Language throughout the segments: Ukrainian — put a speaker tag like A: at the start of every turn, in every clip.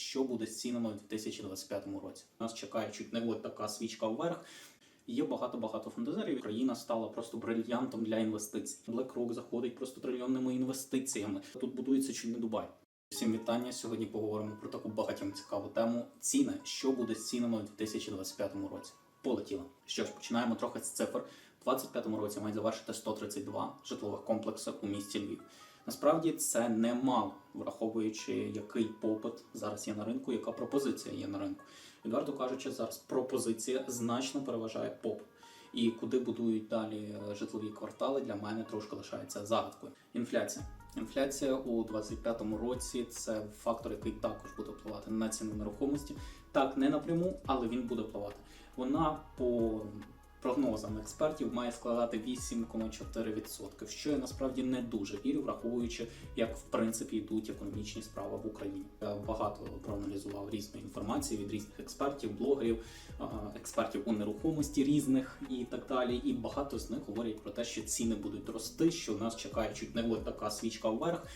A: що буде з цінами у 2025 році. Нас чекає чуть не от така свічка вверх. Є багато-багато фантазерів. Україна стала просто брильянтом для інвестицій. BlackRock заходить просто трильйонними інвестиціями. Тут будується чи не Дубай. Всім вітання. Сьогодні поговоримо про таку багатьом цікаву тему. Ціни, що буде з цінами у 2025 році. Полетіло. Що ж, починаємо трохи з цифр. У 2025 році мають завершити 132 житлових комплекси у місті Львів. Насправді це немало, враховуючи який попит зараз є на ринку, яка пропозиція є на ринку. Відверто кажучи, зараз пропозиція значно переважає попит. І куди будують далі е, житлові квартали, для мене трошки лишається загадкою. Інфляція. Інфляція у 2025 році це фактор, який також буде впливати на ціну нерухомості. Так, не напряму, але він буде впливати. Вона по прогнозам експертів має складати 8,4%, в що я насправді не дуже вірю, враховуючи, як в принципі йдуть економічні справи в Україні. Я багато проаналізував різної інформації від різних експертів, блогерів, експертів у нерухомості різних і так далі. І багато з них говорять про те, що ціни будуть рости, що нас чекає чуть не така свічка вверх.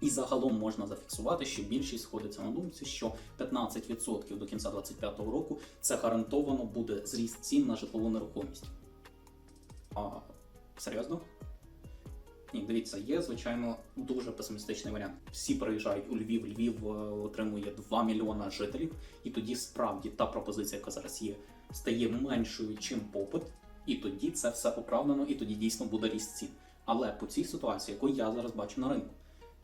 A: І загалом можна зафіксувати, що більшість сходиться на думці, що 15% до кінця 2025 року це гарантовано буде зріст цін на житлову нерухомість. А серйозно? Ні, дивіться, є звичайно дуже песимістичний варіант. Всі приїжджають у Львів. Львів е, отримує 2 мільйона жителів, і тоді справді та пропозиція, яка зараз є, стає меншою, чим попит, і тоді це все оправдано, і тоді дійсно буде ріст цін. Але по цій ситуації, яку я зараз бачу на ринку,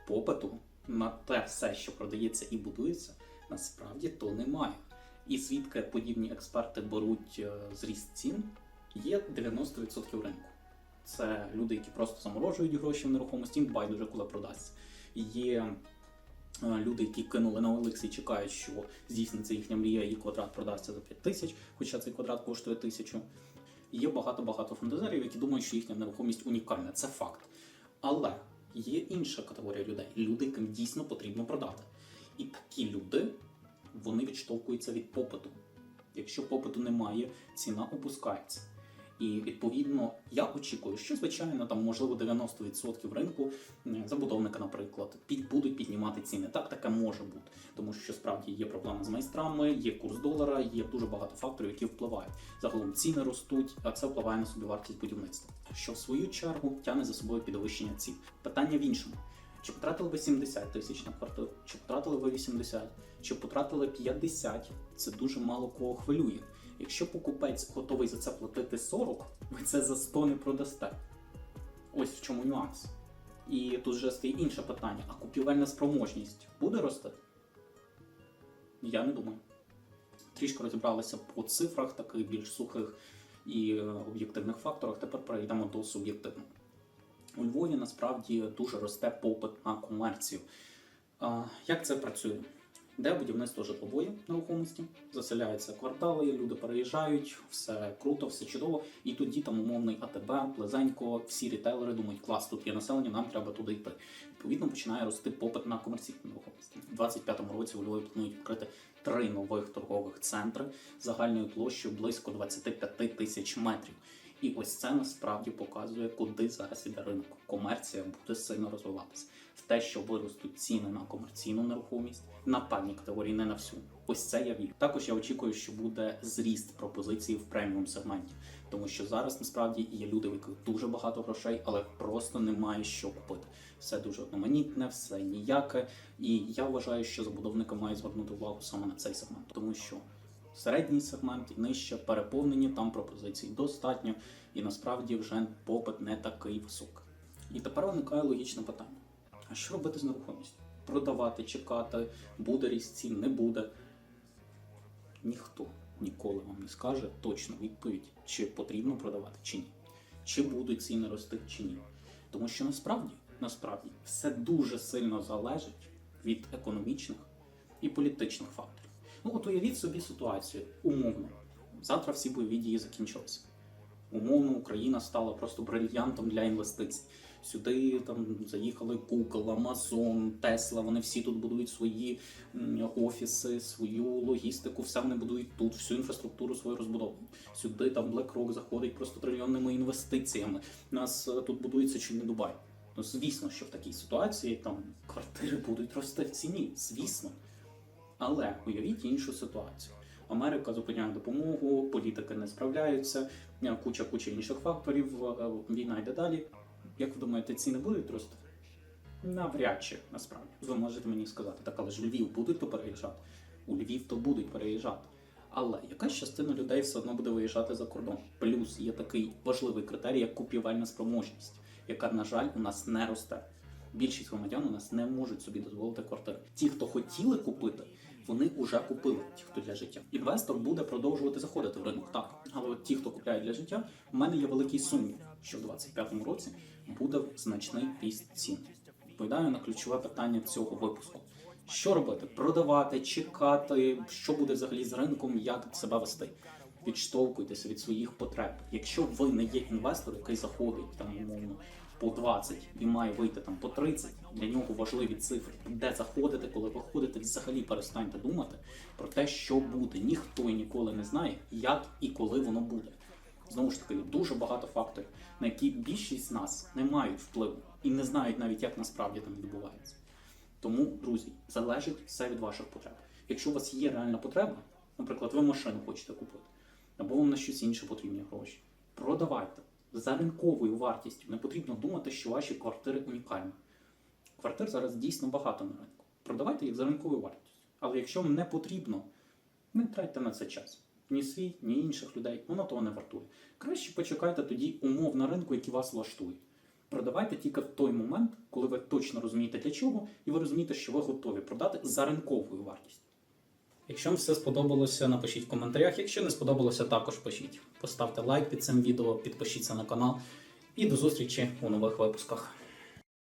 A: попиту на те все, що продається і будується, насправді то немає. І звідки подібні експерти беруть е, зріст цін, є 90% ринку. Це люди, які просто заморожують гроші в нерухомості, їм байдуже коли продасться. Є е, люди, які кинули на OLX і чекають, що здійсниться їхня мрія, і квадрат продасться за 5 тисяч, хоча цей квадрат коштує тисячу. Є багато-багато фантазерів, які думають, що їхня нерухомість унікальна. Це факт. Але є інша категорія людей люди, яким дійсно потрібно продати. І такі люди вони відштовхуються від попиту. Якщо попиту немає, ціна опускається. І відповідно я очікую, що звичайно там можливо 90% ринку забудовника, наприклад, під будуть піднімати ціни. Так таке може бути, тому що справді є проблеми з майстрами, є курс долара, є дуже багато факторів, які впливають. Загалом ціни ростуть, а це впливає на собівартість будівництва, що в свою чергу тягне за собою підвищення цін. Питання в іншому. Чи потратили ви 70 тисяч на квартиру, чи потратили ви 80, чи потратили 50, це дуже мало кого хвилює. Якщо покупець готовий за це платити 40, ви це за 100 не продасте. Ось в чому нюанс. І тут вже стоїть інше питання: а купівельна спроможність буде рости? Я не думаю. Трішки розібралися по цифрах, таких більш сухих і е, об'єктивних факторах. Тепер перейдемо до суб'єктивного. У Львові насправді дуже росте попит на комерцію. Як це працює? Де будівництво житлової нерухомості, заселяються квартали, люди переїжджають, все круто, все чудово. І тоді там умовний АТБ, Плезенько, всі рітейлери думають, клас, тут є населення, нам треба туди йти. Відповідно, починає рости попит на комерційну нерухомість. У 25-му році у Львові планують відкрити три нових торгових центри загальною площею близько 25 тисяч метрів. І ось це насправді показує, куди зараз іде ринок. Комерція буде сильно розвиватися. В те, що виростуть ціни на комерційну нерухомість, на певні категорії, не на всю. Ось це я вірю. Також я очікую, що буде зріст пропозицій в преміум сегменті, тому що зараз насправді є люди, у яких дуже багато грошей, але просто немає що купити. Все дуже одноманітне, все ніяке. І я вважаю, що забудовники мають звернути увагу саме на цей сегмент, тому що середній сегмент і нижче переповнені, там пропозицій достатньо, і насправді вже попит не такий високий. І тепер виникає логічне питання: а що робити з нерухомістю? Продавати, чекати, буде ріст цін, не буде. Ніхто ніколи вам не скаже точну відповідь, чи потрібно продавати, чи ні, чи будуть ціни рости, чи ні. Тому що насправді, насправді все дуже сильно залежить від економічних і політичних факторів. Ну, от уявіть собі ситуацію умовно. Завтра всі бойові дії закінчилися. Умовно, Україна стала просто брильянтом для інвестицій. Сюди там заїхали Google, Amazon, Tesla, Вони всі тут будують свої офіси, свою логістику, все вони будують тут, всю інфраструктуру свою розбудовують. Сюди там BlackRock заходить просто трильйонними інвестиціями. У нас е, тут будується чи не Дубай. Ну, звісно, що в такій ситуації там квартири будуть рости в ціні. Звісно. Але уявіть іншу ситуацію. Америка зупиняє допомогу, політики не справляються, е, куча куча інших факторів. е, Війна йде далі. Як ви думаєте, ціни будуть рости? Навряд чи насправді. Ви можете мені сказати, так, але ж Львів будуть то переїжджати. У Львів то будуть переїжджати. Але якась частина людей все одно буде виїжджати за кордон. Плюс є такий важливий критерій, як купівельна спроможність, яка, на жаль, у нас не росте. Більшість громадян у нас не можуть собі дозволити квартири. Ті, хто хотіли купити, вони вже купили, ті, хто для життя. Інвестор буде продовжувати заходити в ринок, так. Але от ті, хто купляє для життя, в мене є великий сумнів, що в 2025 році буде значний ріст цін. Відповідаю на ключове питання цього випуску. Що робити? Продавати, чекати, що буде взагалі з ринком, як себе вести. Відштовхуйтеся від своїх потреб. Якщо ви не є інвестор, який заходить там умовно по 20 і має вийти там по 30, для нього важливі цифри. Де заходити, коли виходите, взагалі перестаньте думати про те, що буде. Ніхто і ніколи не знає, як і коли воно буде. Знову ж таки, дуже багато факторів, на які більшість з нас не мають впливу і не знають навіть, як насправді там відбувається. Тому, друзі, залежить все від ваших потреб. Якщо у вас є реальна потреба, наприклад, ви машину хочете купити, або вам на щось інше потрібні гроші, продавайте за ринковою вартістю. Не потрібно думати, що ваші квартири унікальні. Квартир зараз дійсно багато на ринку. Продавайте їх за ринковою вартістю. Але якщо вам не потрібно, не тратьте на це час. Ні свій, ні інших людей, воно того не вартує. Краще почекайте тоді умов на ринку, які вас влаштують. Продавайте тільки в той момент, коли ви точно розумієте для чого, і ви розумієте, що ви готові продати за ринковою вартістю. Якщо вам все сподобалося, напишіть в коментарях. Якщо не сподобалося, також пишіть. Поставте лайк під цим відео, підпишіться на канал і до зустрічі у нових випусках.